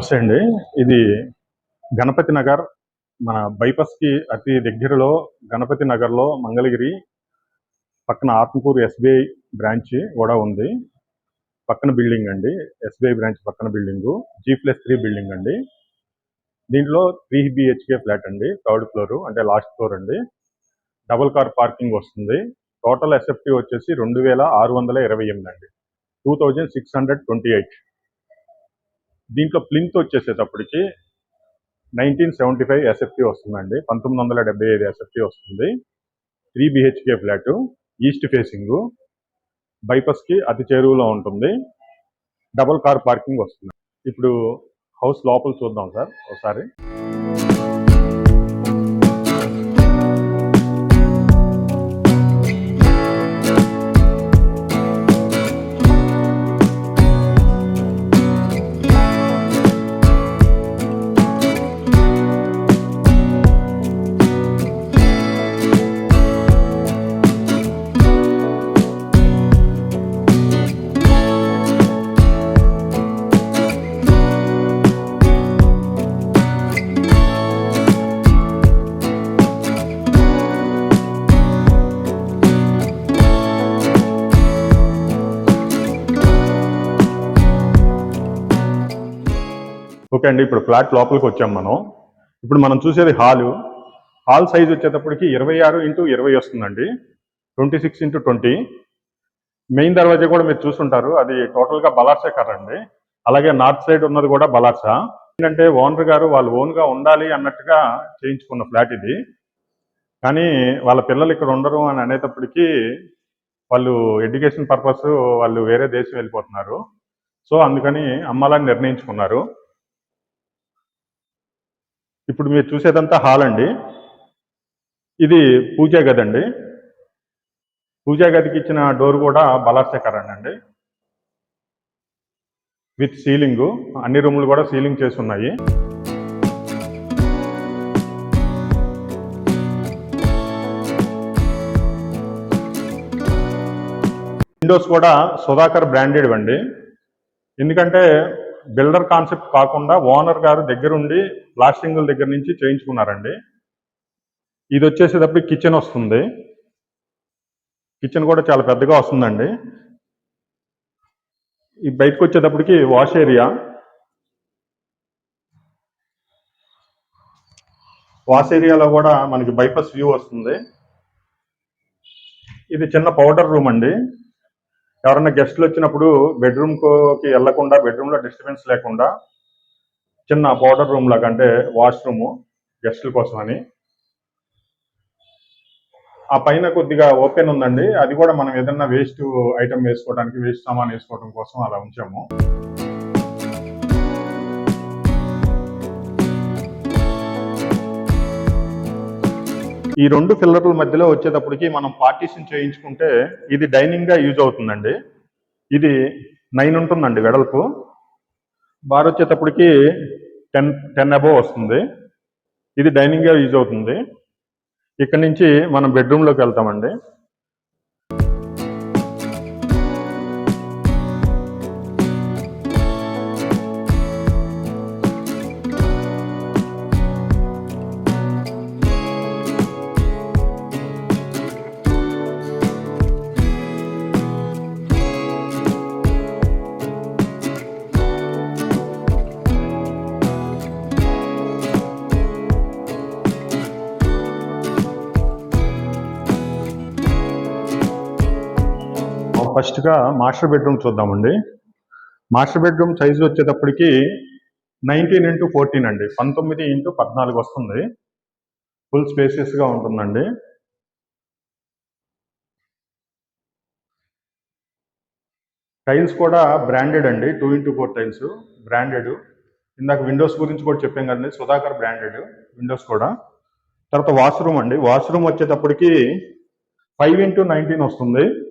నమస్తే అండి. ఇది గణపతి నగర్ మన బైపాస్కి అతి దగ్గరలో గణపతి నగర్లో మంగళగిరి పక్కన ఆత్మకూరు ఎస్బీఐ బ్రాంచ్ కూడా ఉంది. పక్కన బిల్డింగ్ అండి ఎస్బీఐ బ్రాంచ్ పక్కన building G plus three building అండి. దీంట్లో త్రీ బిహెచ్కే ఫ్లాట్ అండి థర్డ్ ఫ్లోర్ అంటే లాస్ట్ ఫ్లోర్ అండి. డబుల్ కార్ పార్కింగ్ వస్తుంది. టోటల్ ఎస్ఎఫ్టీ వచ్చేసి రెండు వేల ఆరు వందల ఇరవై ఎనిమిది అండి. Two thousand six hundred twenty eight. దీంట్లో ప్లింత్ వచ్చేసేటప్పటికి నైన్టీన్ సెవెంటీ ఫైవ్ ఎస్ఎఫ్టీ వస్తుందండి. పంతొమ్మిది వందల డెబ్బై ఐదు ఎస్ఎఫ్టీ వస్తుంది. Three BHK flat east facing బైపాస్కి అతి చేరువలో ఉంటుంది. డబుల్ కార్ పార్కింగ్ వస్తుంది. ఇప్పుడు హౌస్ లోపల చూద్దాం సార్ ఒకసారి. ఓకే అండి ఇప్పుడు ఫ్లాట్ లోపలికి వచ్చాం మనం. ఇప్పుడు మనం చూసేది హాలు. హాల్ సైజ్ వచ్చేటప్పటికి ఇరవై ఆరు ఇంటూ ఇరవై వస్తుందండి. Twenty six into twenty. Main దర్వాజా కూడా మీరు చూసుంటారు. అది టోటల్గా బలార్సే కర్ర అండి. అలాగే నార్త్ సైడ్ ఉన్నది కూడా బలార్సా. ఏంటంటే ఓనర్ గారు వాళ్ళు ఓన్గా ఉండాలి అన్నట్టుగా చేయించుకున్న ఫ్లాట్ ఇది. కానీ వాళ్ళ పిల్లలు ఇక్కడ ఉండరు అని అనేటప్పటికీ వాళ్ళు ఎడ్యుకేషన్ పర్పస్ వాళ్ళు వేరే దేశం వెళ్ళిపోతున్నారు. సో అందుకని అమ్మాలని నిర్ణయించుకున్నారు. ఇప్పుడు మీరు చూసేదంతా హాల్ అండి. ఇది పూజా గది అండి. పూజా గదికి ఇచ్చిన డోర్ కూడా బలార్చకరండి అండి. With ceiling. అన్ని రూములు కూడా సీలింగ్ చేసి ఉన్నాయి. విండోస్ కూడా సుధాకర్ బ్రాండెడ్ అండి. ఎందుకంటే బిల్డర్ కాన్సెప్ట్ కాకుండా ఓనర్ గారు దగ్గరుండి ప్లాస్టింగుల దగ్గర నుంచి చేయించుకున్నారండి. ఇది వచ్చేసేటప్పుడు కిచెన్ వస్తుంది. కిచెన్ కూడా చాలా పెద్దగా వస్తుందండి. ఈ బయటకు వచ్చేటప్పటికి వాష్ ఏరియా. వాష్ ఏరియాలో కూడా మనకి బైపాస్ వ్యూ వస్తుంది. ఇది చిన్న పౌడర్ రూమ్ అండి. ఎవరైనా గెస్ట్లు వచ్చినప్పుడు బెడ్రూమ్కి వెళ్ళకుండా బెడ్రూమ్లో డిస్టర్బెన్స్ లేకుండా చిన్న పౌడర్ రూమ్ లాగా అంటే వాష్రూము గెస్టుల కోసం అని. ఆ పైన కొద్దిగా ఓపెన్ ఉందండి. అది కూడా మనం ఏదన్నా వేస్ట్ ఐటమ్ వేసుకోవడానికి వేస్ట్ సామాన్ వేసుకోవడం కోసం అలా ఉంచాము. ఈ రెండు ఫిల్లర్ల మధ్యలో వచ్చేటప్పటికి మనం పార్టీషన్ చేయించుకుంటే ఇది డైనింగ్గా యూజ్ అవుతుందండి. ఇది నైన్ ఉంటుందండి వెడల్పు. బార్ వచ్చేటప్పటికి టెన్ టెన్ అబోవ్ వస్తుంది. ఇది డైనింగ్గా యూజ్ అవుతుంది. ఇక్కడ నుంచి మనం బెడ్రూమ్లోకి వెళ్తామండి. ఫస్ట్గా మాస్టర్ బెడ్రూమ్ చూద్దామండి. మాస్టర్ బెడ్రూమ్ సైజు వచ్చేటప్పటికి నైన్టీన్ ఇంటూ ఫోర్టీన్ అండి. పంతొమ్మిది ఇంటూ పద్నాలుగు వస్తుంది. ఫుల్ స్పేసియస్గా ఉంటుందండి. టైల్స్ కూడా బ్రాండెడ్ అండి. Two into four tiles branded. ఇందాక విండోస్ గురించి కూడా చెప్పాం కదండి. సుధాకర్ బ్రాండెడ్ విండోస్ కూడా. తర్వాత వాష్రూమ్ అండి. వాష్రూమ్ వచ్చేటప్పటికి ఫైవ్ ఇంటూ నైన్టీన్ వస్తుంది.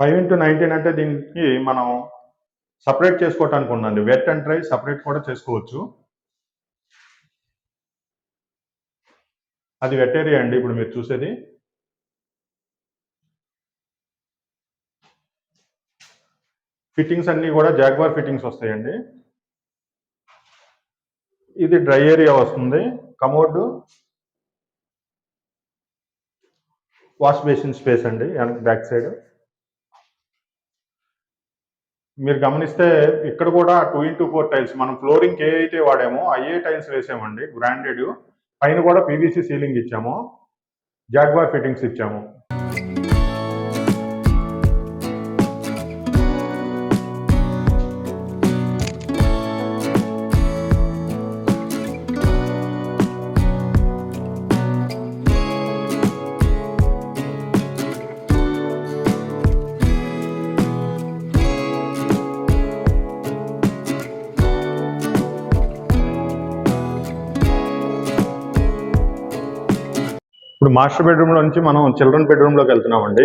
ఫైవ్ ఇంటూ నైన్టీన్ అంటే దీనికి మనం సపరేట్ చేసుకోవటానికి ఉందండి. వెట్ అండ్ డ్రై సపరేట్ కూడా చేసుకోవచ్చు. అది వెట్ ఏరియా అండి ఇప్పుడు మీరు చూసేది. ఫిట్టింగ్స్ అన్నీ కూడా జాగ్వార్ ఫిట్టింగ్స్ వస్తాయండి. ఇది డ్రై ఏరియా వస్తుంది. కమోడ్ వాష్ బేసిన్ స్పేస్ అండి. బ్యాక్ సైడ్ మీరు గమనిస్తే ఇక్కడ కూడా టూ ఇంటూ ఫోర్ టైల్స్. మనం ఫ్లోరింగ్ ఏ అయితే వాడామో అయ్యే టైల్స్ వేసామండి బ్రాండెడ్ పైన కూడా పీవీసీ సీలింగ్ ఇచ్చాము జాగ్వార్ ఫిట్టింగ్స్ ఇచ్చాము. ఇప్పుడు మాస్టర్ బెడ్రూమ్ నుంచి మనం చిల్డ్రన్ బెడ్రూమ్లోకి వెళ్తున్నామండి.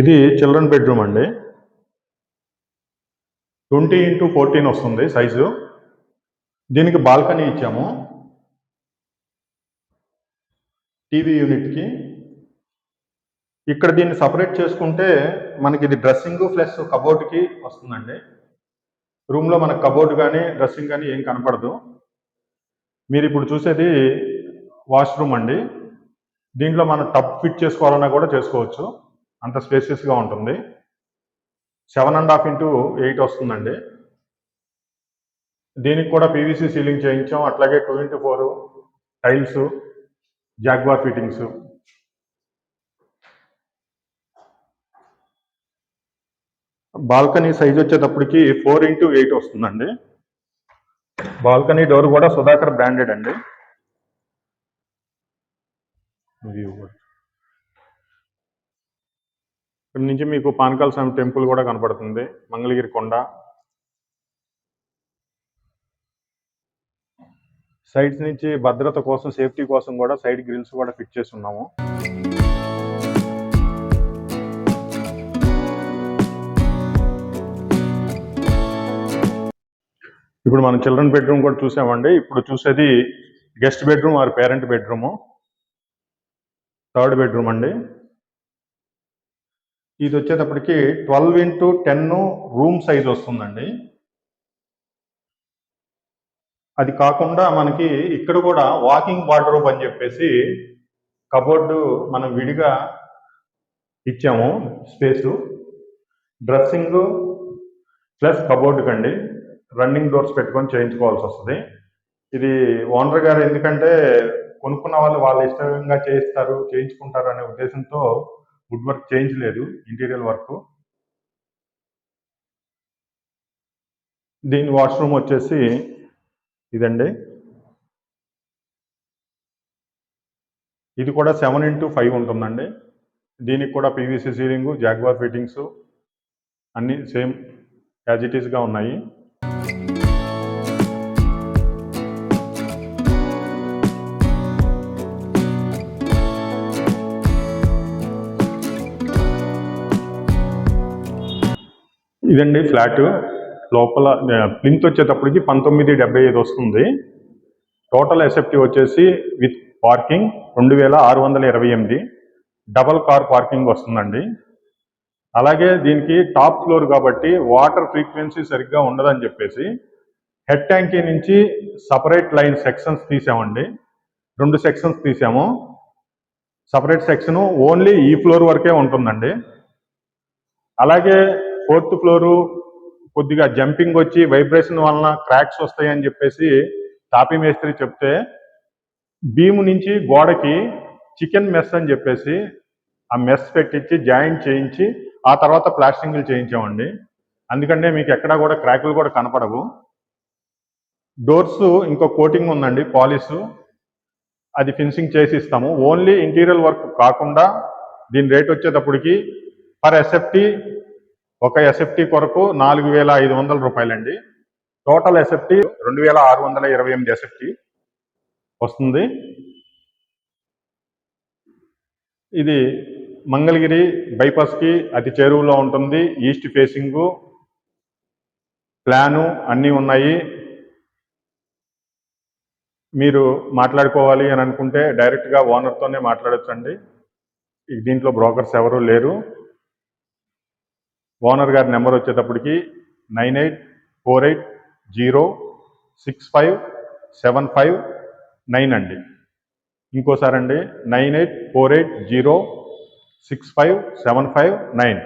ఇది చిల్డ్రన్ బెడ్రూమ్ అండి. ట్వంటీ ఇంటూ ఫోర్టీన్ వస్తుంది సైజు. దీనికి బాల్కనీ ఇచ్చాము. టీవీ యూనిట్కి. ఇక్కడ దీన్ని సపరేట్ చేసుకుంటే మనకి ఇది డ్రెస్సింగ్ ప్లస్ కబోర్డ్కి వస్తుందండి. రూమ్లో మన కబోర్డ్ కానీ డ్రెస్సింగ్ కానీ ఏం కనపడదు. మీరు ఇప్పుడు చూసేది వాష్రూమ్ అండి. దీంట్లో మనం టబ్ ఫిట్ చేసుకోవాలన్నా కూడా చేసుకోవచ్చు. అంత స్పేసియస్గా ఉంటుంది. Seven and half into eight వస్తుందండి. దీనికి కూడా పీవీసీ సీలింగ్ చేయించాం. అట్లాగే two into four tiles Jaguar fittings. Balcony size వచ్చేటప్పటికి ఫోర్ ఇంటూ ఎయిట్ వస్తుందండి. బాల్కనీ డోర్ కూడా సుధాకర్ బ్రాండెడ్ అండి. ఇక్కడ నుంచి మీకు పానకాల స్వామి టెంపుల్ కూడా కనపడుతుంది. మంగళగిరి కొండ. సైడ్స్ నుంచి భద్రత కోసం సేఫ్టీ కోసం కూడా సైడ్ గ్రిల్స్ కూడా ఫిట్ చేసి ఉన్నాము. ఇప్పుడు మనం చిల్డ్రన్ బెడ్రూమ్ కూడా చూసామండి. ఇప్పుడు చూసేది guest bedroom or parent bedroom. Third bedroom అండి. ఇది వచ్చేటప్పటికి twelve into ten room size వస్తుందండి. అది కాకుండా మనకి ఇక్కడ కూడా వాకింగ్ వార్డ్రోబ్ అని చెప్పేసి కబోర్డు మనం విడిగా ఇచ్చాము స్పేసు. డ్రెస్సింగ్ ప్లస్ కబోర్డు కండి రన్నింగ్ డోర్స్ పెట్టుకొని చేయించుకోవాల్సి వస్తుంది. ఇది ఓనర్ గారు ఎందుకంటే కొనుక్కున్న వాళ్ళు వాళ్ళ ఇష్టంగా చేయిస్తారు చేయించుకుంటారు అనే ఉద్దేశంతో వుడ్ వర్క్ చేయించలేదు ఇంటీరియర్ వర్క్. దీని వాష్రూమ్ వచ్చేసి ఇదండి. ఇది కూడా సెవెన్ ఇంటూ ఫైవ్ ఉంటుందండి. దీనికి కూడా పీవీసీ సీలింగు జాగ్వార్ ఫిట్టింగ్స్ అన్నీ సేమ్ యాజ్ ఇట్ ఈస్గా ఉన్నాయి. ఇదండి ఫ్లాట్. లోపల ప్లింత్ వచ్చేటప్పటికి పంతొమ్మిది డెబ్బై ఐదు వస్తుంది. టోటల్ ఎసెప్టీ వచ్చేసి విత్ పార్కింగ్ రెండు వేల ఆరు వందల ఇరవై ఎనిమిది. డబల్ కార్ పార్కింగ్ వస్తుందండి. అలాగే దీనికి టాప్ ఫ్లోర్ కాబట్టి వాటర్ ఫ్రీక్వెన్సీ సరిగ్గా ఉండదని చెప్పేసి హెడ్ ట్యాంకీ నుంచి సపరేట్ లైన్ సెక్షన్స్ తీసామండి. రెండు సెక్షన్స్ తీసాము. సపరేట్ సెక్షన్ ఓన్లీ ఈ ఫ్లోర్ వరకే ఉంటుందండి. అలాగే ఫోర్త్ ఫ్లోరు కొద్దిగా జంపింగ్ వచ్చి వైబ్రేషన్ వలన క్రాక్స్ వస్తాయని చెప్పేసి తాపీ మేస్త్రి చెప్తే భీము నుంచి గోడకి చికెన్ మెస్ అని చెప్పేసి ఆ మెస్ పెట్టించి జాయింట్ చేయించి ఆ తర్వాత ప్లాస్టింగ్లు చేయించామండి. అందుకంటే మీకు ఎక్కడా కూడా క్రాకులు కూడా కనపడవు. డోర్స్ ఇంకో కోటింగ్ ఉందండి పాలిష్. అది ఫినిషింగ్ చేసి ఇస్తాము. ఓన్లీ ఇంటీరియర్ వర్క్ కాకుండా దీని రేట్ వచ్చేటప్పటికి పర్ ఎస్ఎఫ్టీ ఒక ఎస్ఎఫ్టీ కొరకు నాలుగు వేల ఐదు వందల రూపాయలండి. టోటల్ ఎస్ఎఫ్టీ రెండు వేల ఆరు వందల ఇరవై ఎనిమిది ఎస్ఎఫ్టీ వస్తుంది. ఇది మంగళగిరి బైపాస్కి అతి చేరువలో ఉంటుంది. ఈస్ట్ ఫేసింగు ప్లాను అన్నీ ఉన్నాయి. మీరు మాట్లాడుకోవాలి అని అనుకుంటే డైరెక్ట్గా ఓనర్తోనే మాట్లాడొచ్చండి. దీంట్లో బ్రోకర్స్ ఎవరూ లేరు. ఓనర్ గారి నెంబర్ వచ్చేటప్పటికి nine eight four eight zero six five seven five nine అండి. ఇంకోసారి అండి nine eight four eight zero six five seven five nine.